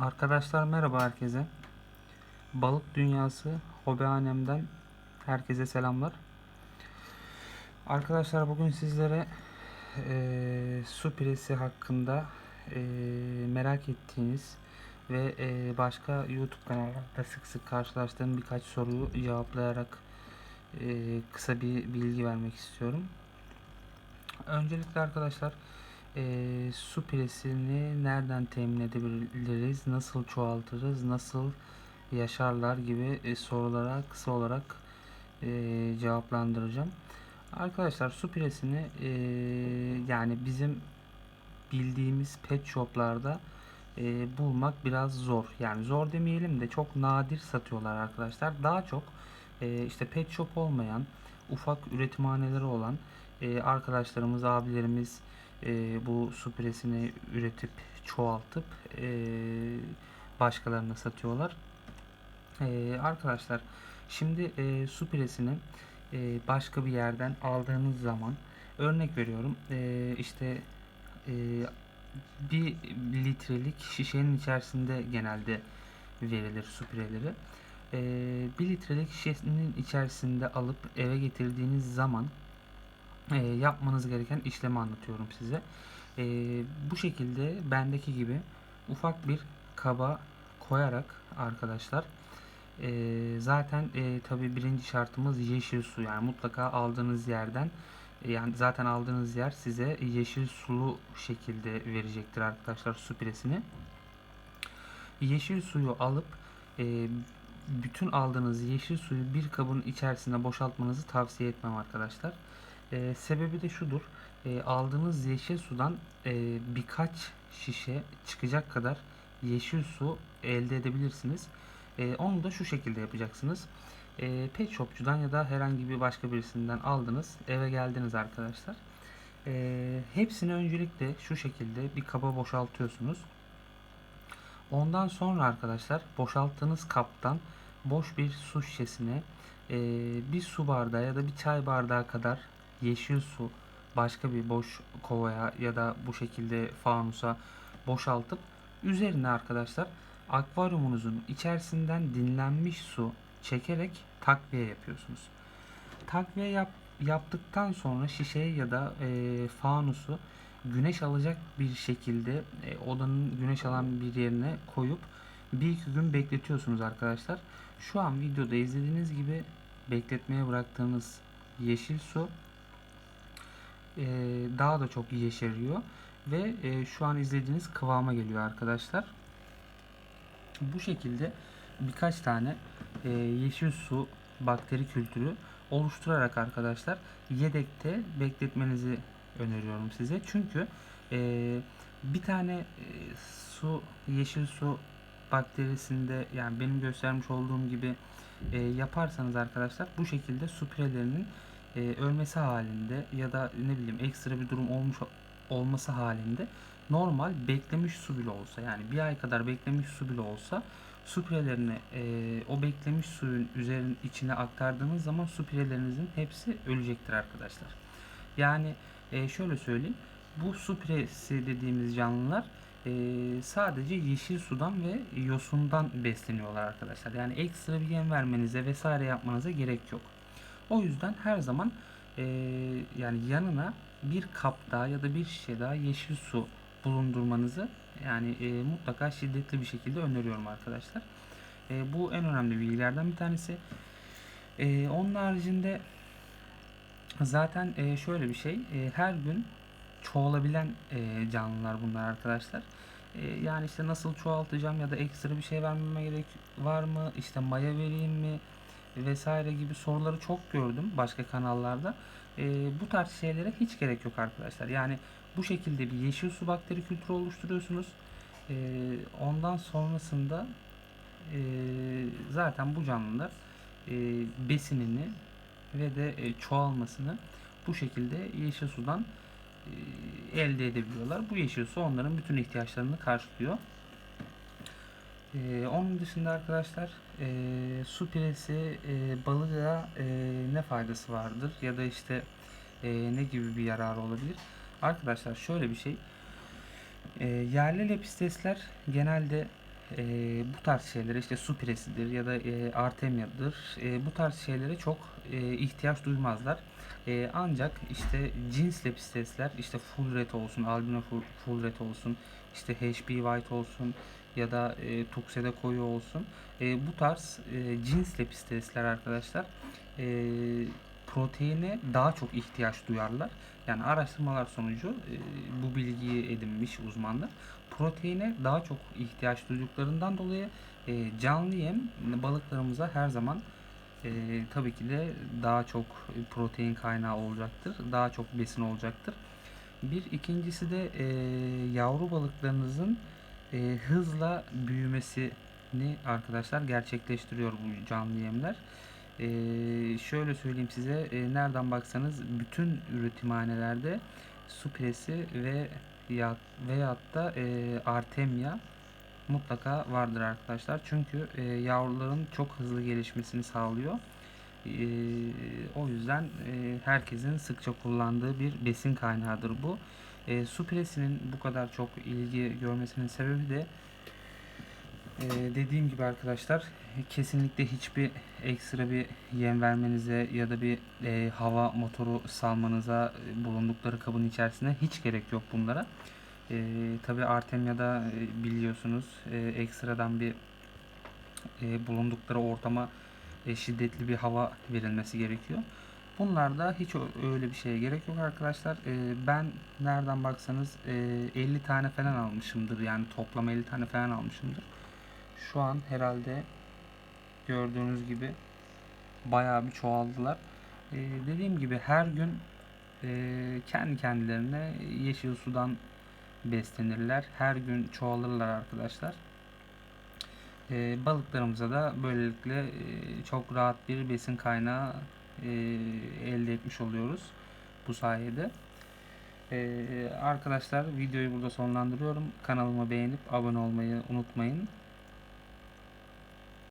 Arkadaşlar merhaba herkese. Balık Dünyası Hobihanem'den herkese selamlar. Arkadaşlar bugün sizlere eee su piresi hakkında eee, merak ettiğiniz ve eee, başka YouTube kanallarında sık sık karşılaştığım birkaç soruyu cevaplayarak eee, kısa bir bilgi vermek istiyorum. Öncelikle arkadaşlar eee, su piresini nereden temin edebiliriz, nasıl çoğaltırız, nasıl yaşarlar gibi e, sorulara kısa olarak eee, cevaplandıracağım. Arkadaşlar su piresini eee, yani bizim bildiğimiz pet shoplarda eee, bulmak biraz zor. Yani zor demeyelim de çok nadir satıyorlar arkadaşlar. Daha çok eee, işte pet shop olmayan ufak üretimhaneleri olan eee, arkadaşlarımız, abilerimiz eee, bu su piresini üretip çoğaltıp eee, başkalarına satıyorlar. Eee, arkadaşlar şimdi eee, su piresini eee, başka bir yerden aldığınız zaman örnek veriyorum eee, işte eee, bir litrelik şişenin içerisinde genelde verilir su pireleri. Eee, bir litrelik şişenin içerisinde alıp eve getirdiğiniz zaman eee, yapmanız gereken işlemi anlatıyorum size. Eee, bu şekilde bendeki gibi ufak bir kaba koyarak arkadaşlar eee, zaten eee tabi birinci şartımız yeşil su yani mutlaka aldığınız yerden e, yani zaten aldığınız yer size yeşil sulu şekilde verecektir arkadaşlar su piresini. Yeşil suyu alıp e, bütün aldığınız yeşil suyu bir kabın içerisine boşaltmanızı tavsiye etmem arkadaşlar. E, sebebi de şudur. E, aldığınız yeşil sudan e, birkaç şişe çıkacak kadar yeşil su elde edebilirsiniz. E, onu da şu şekilde yapacaksınız. E, pet shopçudan ya da herhangi bir başka birisinden aldınız. Eve geldiniz arkadaşlar. E, hepsini öncelikle şu şekilde bir kaba boşaltıyorsunuz. Ondan sonra arkadaşlar boşalttığınız kaptan boş bir su şişesine e, bir su bardağı ya da bir çay bardağı kadar yeşil su başka bir boş kovaya ya da bu şekilde fanusa boşaltıp üzerine arkadaşlar akvaryumunuzun içerisinden dinlenmiş su çekerek takviye yapıyorsunuz. Takviye yap, yaptıktan sonra şişeye ya da e, fanusu güneş alacak bir şekilde e, odanın güneş alan bir yerine koyup bir iki gün bekletiyorsunuz arkadaşlar. Şu an videoda izlediğiniz gibi bekletmeye bıraktığınız yeşil su e, daha da çok yeşeriyor ve e, şu an izlediğiniz kıvama geliyor arkadaşlar. Bu şekilde birkaç tane e, yeşil su bakteri kültürü oluşturarak arkadaşlar yedekte bekletmenizi öneriyorum size. Çünkü e, bir tane e, su yeşil su bakterisinde yani benim göstermiş olduğum gibi e, yaparsanız arkadaşlar bu şekilde su pirelerinin e, ölmesi halinde ya da ne bileyim ekstra bir durum olmuş olması halinde normal beklemiş su bile olsa yani bir ay kadar beklemiş su bile olsa su pirelerini e, o beklemiş suyun üzerin içine aktardığınız zaman su pirelerinizin hepsi ölecektir arkadaşlar. Yani e, şöyle söyleyeyim bu su piresi dediğimiz canlılar e, sadece yeşil sudan ve yosundan besleniyorlar arkadaşlar. Yani ekstra bir yem vermenize vesaire yapmanıza gerek yok. O yüzden her zaman e, yani yanına bir kap daha ya da bir şişe daha yeşil su bulundurmanızı yani e, mutlaka şiddetli bir şekilde öneriyorum arkadaşlar. E, bu en önemli bilgilerden bir tanesi. E, onun haricinde zaten e, şöyle bir şey e, her gün çoğalabilen e, canlılar bunlar arkadaşlar. E, yani işte nasıl çoğaltacağım ya da ekstra bir şey vermeme gerek var mı? İşte maya vereyim mi? Vesaire gibi soruları çok gördüm başka kanallarda. E, bu tarz şeylere hiç gerek yok arkadaşlar. Yani bu şekilde bir yeşil su bakteri kültürü oluşturuyorsunuz. E, ondan sonrasında e, zaten bu canlılar e, besinini ve de e, çoğalmasını bu şekilde yeşil sudan elde edebiliyorlar. Bu yeşil su onların bütün ihtiyaçlarını karşılıyor. Ee, onun dışında arkadaşlar e, su piresi e, balığa e, ne faydası vardır ya da işte e, ne gibi bir yararı olabilir? Arkadaşlar şöyle bir şey. E, yerli lepistesler genelde e, bu tarz şeylere işte su piresidir ya da e, artemyadır e, bu tarz şeylere çok e, ihtiyaç duymazlar. E, ancak işte cins lepistesler işte full red olsun, albino full, full red olsun, işte HB white olsun ya da e, tuxedo koyu olsun. E, bu tarz e, cins lepistesler arkadaşlar e, proteine daha çok ihtiyaç duyarlar. Yani araştırmalar sonucu e, bu bilgiyi edinmiş uzmanlar proteine daha çok ihtiyaç duyduklarından dolayı e, canlı yem balıklarımıza her zaman e, tabii ki de daha çok protein kaynağı olacaktır. Daha çok besin olacaktır. Bir ikincisi de e, yavru balıklarınızın e, hızla büyümesini arkadaşlar gerçekleştiriyor bu canlı yemler. E, şöyle söyleyeyim size e, nereden baksanız bütün üretimhanelerde su piresi ve ya veyahut da e, artemya mutlaka vardır arkadaşlar. Çünkü e, yavruların çok hızlı gelişmesini sağlıyor. E, o yüzden e, herkesin sıkça kullandığı bir besin kaynağıdır bu. E, su piresinin bu kadar çok ilgi görmesinin sebebi de e, dediğim gibi arkadaşlar kesinlikle hiçbir ekstra bir yem vermenize ya da bir e, hava motoru salmanıza e, bulundukları kabın içerisinde hiç gerek yok bunlara. E, Tabi Artemya'da e, biliyorsunuz e, ekstradan bir e, bulundukları ortama e, şiddetli bir hava verilmesi gerekiyor. Bunlarda hiç öyle bir şeye gerek yok arkadaşlar. Ben nereden baksanız e, 50 tane falan almışımdır. Yani toplam 50 tane falan almışımdır. Şu an herhalde gördüğünüz gibi bayağı bir çoğaldılar. Dediğim gibi her gün kendi kendilerine yeşil sudan beslenirler. Her gün çoğalırlar arkadaşlar. Balıklarımıza da böylelikle çok rahat bir besin kaynağı e, elde etmiş oluyoruz bu sayede. E, arkadaşlar videoyu burada sonlandırıyorum. Kanalıma beğenip abone olmayı unutmayın.